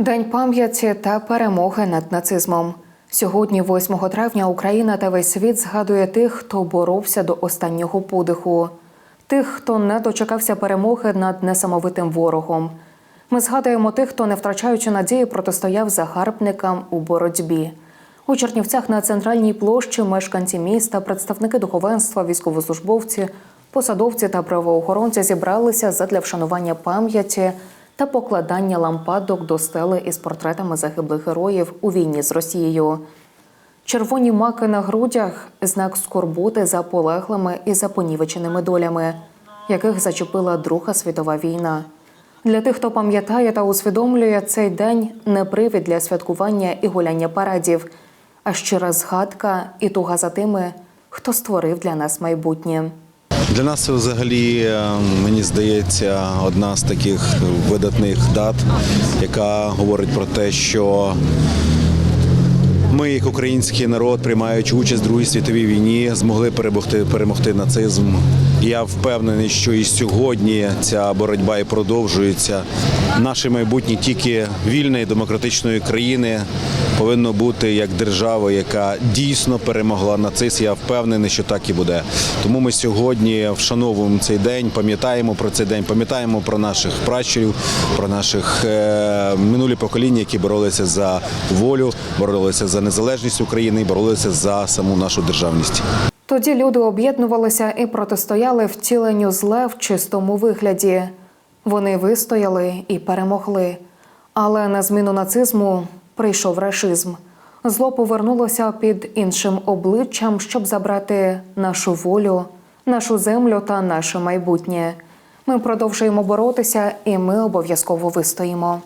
День пам'яті та перемоги над нацизмом. Сьогодні, 8 травня, Україна та весь світ згадує тих, хто боровся до останнього подиху, тих, хто не дочекався перемоги над несамовитим ворогом. Ми згадуємо тих, хто, не втрачаючи надії, протистояв загарбникам у боротьбі. У Чернівцях на центральній площі мешканці міста, представники духовенства, військовослужбовці, посадовці та правоохоронці зібралися задля вшанування пам'яті та покладання лампадок до стели із портретами загиблих героїв у війні з Росією. Червоні маки на грудях знак скорботи за полеглими і за понівеченими долями, яких зачепила Друга світова війна. Для тих, хто пам'ятає та усвідомлює цей день не привід для святкування і гуляння парадів, а щира згадка і туга за тими, хто створив для нас майбутнє. Для нас це взагалі, е, мені здається, одна з таких видатних дат, яка говорить про те, що ми, як український народ, приймаючи участь в Другій світовій війні, змогли перемогти, перемогти нацизм. Я впевнений, що і сьогодні ця боротьба і продовжується. Наше майбутнє тільки вільної демократичної країни повинно бути як держава, яка дійсно перемогла нацизм. Я впевнений, що так і буде. Тому ми сьогодні вшановуємо цей день, пам'ятаємо про цей день, пам'ятаємо про наших пращурів, про наших е, минулі покоління, які боролися за волю, боролися за незалежність України і боролися за саму нашу державність. Тоді люди об'єднувалися і протистояли втіленню зла в чистому вигляді. Вони вистояли і перемогли. Але на зміну нацизму прийшов рашизм. Зло повернулося під іншим обличчям, щоб забрати нашу волю, нашу землю та наше майбутнє. Ми продовжуємо боротися, і ми обов'язково вистоїмо.